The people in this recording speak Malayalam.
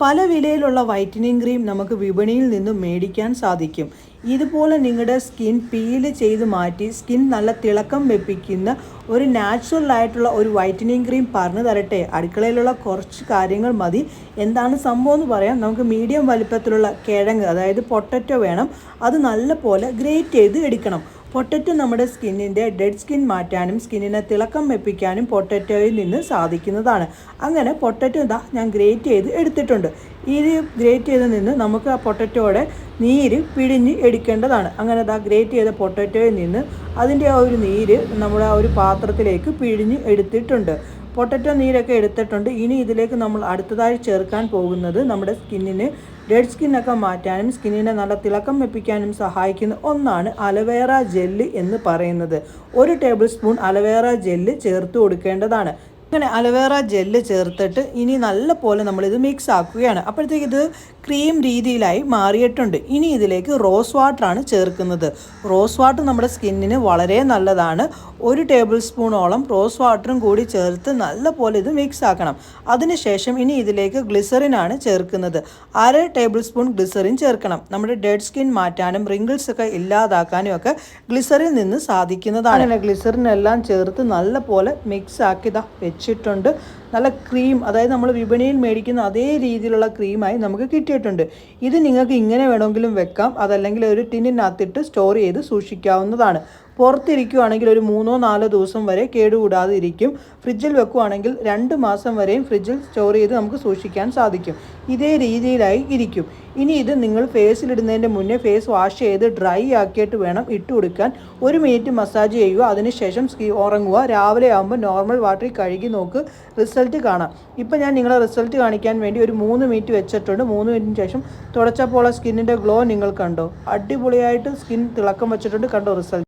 പല വിലയിലുള്ള വൈറ്റനിങ് ക്രീം നമുക്ക് വിപണിയിൽ നിന്നും മേടിക്കാൻ സാധിക്കും. ഇതുപോലെ നിങ്ങളുടെ സ്കിൻ പീൽ ചെയ്ത് മാറ്റി സ്കിൻ നല്ല തിളക്കം വെപ്പിക്കുന്ന ഒരു നാച്ചുറൽ ആയിട്ടുള്ള ഒരു വൈറ്റനിങ് ക്രീം പറഞ്ഞു തരട്ടെ. അടുക്കളയിലുള്ള കുറച്ച് കാര്യങ്ങൾ മതി. എന്താണ് സംഭവം എന്ന് പറയാം. നമുക്ക് മീഡിയം വലിപ്പത്തിലുള്ള കിഴങ്ങ് അതായത് പൊട്ടറ്റോ വേണം. അത് നല്ല പോലെ ഗ്രേറ്റ് ചെയ്ത് എടുക്കണം. പൊട്ടറ്റോ നമ്മുടെ സ്കിന്നിന്റെ ഡെഡ് സ്കിൻ മാറ്റാനും സ്കിന്നിനെ തിളക്കം വെപ്പിക്കാനും പൊട്ടറ്റോയിൽ നിന്ന് സാധിക്കുന്നതാണ്. അങ്ങനെ പൊട്ടറ്റോ ഇതാ ഞാൻ ഗ്രേറ്റ് ചെയ്ത് എടുത്തിട്ടുണ്ട്. ഇത് ഗ്രേറ്റ് ചെയ്ത് നിന്ന് നമുക്ക് ആ പൊട്ടറ്റോയുടെ നീര് പിഴിഞ്ഞ് എടുക്കേണ്ടതാണ്. അങ്ങനെ അതാ ഗ്രേറ്റ് ചെയ്ത പൊട്ടറ്റോയിൽ നിന്ന് അതിന്റെ ആ ഒരു നീര് നമ്മുടെ ആ ഒരു പാത്രത്തിലേക്ക് പിഴിഞ്ഞ് എടുത്തിട്ടുണ്ട്. പൊട്ടറ്റോ നീരൊക്കെ എടുത്തിട്ടുണ്ട്. ഇനി ഇതിലേക്ക് നമ്മൾ അടുത്തതായി ചേർക്കാൻ പോകുന്നത് നമ്മുടെ സ്കിന്നിന് ഡെഡ് സ്കിന്നൊക്കെ മാറ്റാനും സ്കിന്നിനെ നല്ല തിളക്കം വെപ്പിക്കാനും സഹായിക്കുന്ന ഒന്നാണ് അലവേറ ജെല്ല് എന്ന് പറയുന്നത്. ഒരു ടേബിൾ സ്പൂൺ അലവേറ ജെല്ല് ചേർത്ത് കൊടുക്കേണ്ടതാണ്. അങ്ങനെ അലവേറ ജെല്ല് ചേർത്തിട്ട് ഇനി നല്ല പോലെ നമ്മളിത് മിക്സ് ആക്കുകയാണ്. അപ്പോഴത്തേക്ക് ഇത് ക്രീം രീതിയിലായി മാറിയിട്ടുണ്ട്. ഇനി ഇതിലേക്ക് റോസ് വാട്ടറാണ് ചേർക്കുന്നത്. റോസ് വാട്ടർ നമ്മുടെ സ്കിന്നിന് വളരെ നല്ലതാണ്. ഒരു ടേബിൾ സ്പൂണോളം റോസ് വാട്ടറും കൂടി ചേർത്ത് നല്ലപോലെ ഇത് മിക്സ് ആക്കണം അതിനുശേഷം ഇനി ഇതിലേക്ക് ഗ്ലിസറിനാണ് ചേർക്കുന്നത്. അര ടേബിൾ സ്പൂൺ ഗ്ലിസറിൻ ചേർക്കണം. നമ്മുടെ ഡെഡ് സ്കിൻ മാറ്റാനും റിങ്കിൾസ് ഒക്കെ ഇല്ലാതാക്കാനും ഒക്കെ ഗ്ലിസറിൽ നിന്ന് സാധിക്കുന്നതാണ്. അങ്ങനെ ഗ്ലിസറിൻ എല്ലാം ചേർത്ത് നല്ലപോലെ മിക്സ് ആക്കി ഇതാ വെച്ചിട്ടുണ്ട്. നല്ല ക്രീം അതായത് നമ്മൾ വിപണിയിൽ മേടിക്കുന്ന അതേ രീതിയിലുള്ള ക്രീമായി നമുക്ക് കിട്ടിയിട്ടുണ്ട്. ഇത് നിങ്ങൾക്ക് ഇങ്ങനെ വേണമെങ്കിലും വെക്കാം. അതല്ലെങ്കിൽ ഒരു ടിന്നിനകത്തിട്ട് സ്റ്റോർ ചെയ്ത് സൂക്ഷിക്കാവുന്നതാണ്. പുറത്തിരിക്കുവാണെങ്കിൽ ഒരു മൂന്നോ നാലോ ദിവസം വരെ കേടുകൂടാതെ ഇരിക്കും. ഫ്രിഡ്ജിൽ വെക്കുവാണെങ്കിൽ രണ്ട് മാസം വരെയും ഫ്രിഡ്ജിൽ സ്റ്റോർ ചെയ്ത് നമുക്ക് സൂക്ഷിക്കാൻ സാധിക്കും. ഇതേ രീതിയിലായി ഇരിക്കും. ഇനി ഇത് നിങ്ങൾ ഫേസിലിടുന്നതിന്റെ മുന്നേ ഫേസ് വാഷ് ചെയ്ത് ഡ്രൈ ആക്കിയിട്ട് വേണം ഇട്ട് കൊടുക്കാൻ. ഒരു മിനിറ്റ് മസാജ് ചെയ്യുക. അതിനുശേഷം സ്കീ ഉറങ്ങുക. രാവിലെ ആകുമ്പോൾ നോർമൽ വാട്ടറിൽ കഴുകി നോക്ക്. റിസൾട്ട് കാണാം. ഇപ്പം ഞാൻ നിങ്ങളെ റിസൾട്ട് കാണിക്കാൻ വേണ്ടി ഒരു മൂന്ന് മിനിറ്റ് വെച്ചിട്ടുണ്ട്. മൂന്ന് മിനിറ്റിന് ശേഷം തുടച്ചപ്പോൾ സ്കിന്നിന്റെ ഗ്ലോ നിങ്ങൾ കണ്ടോ? അടിപൊളിയായിട്ട് സ്കിൻ തിളക്കം വെച്ചിട്ടുണ്ട്. കണ്ടോ റിസൾട്ട്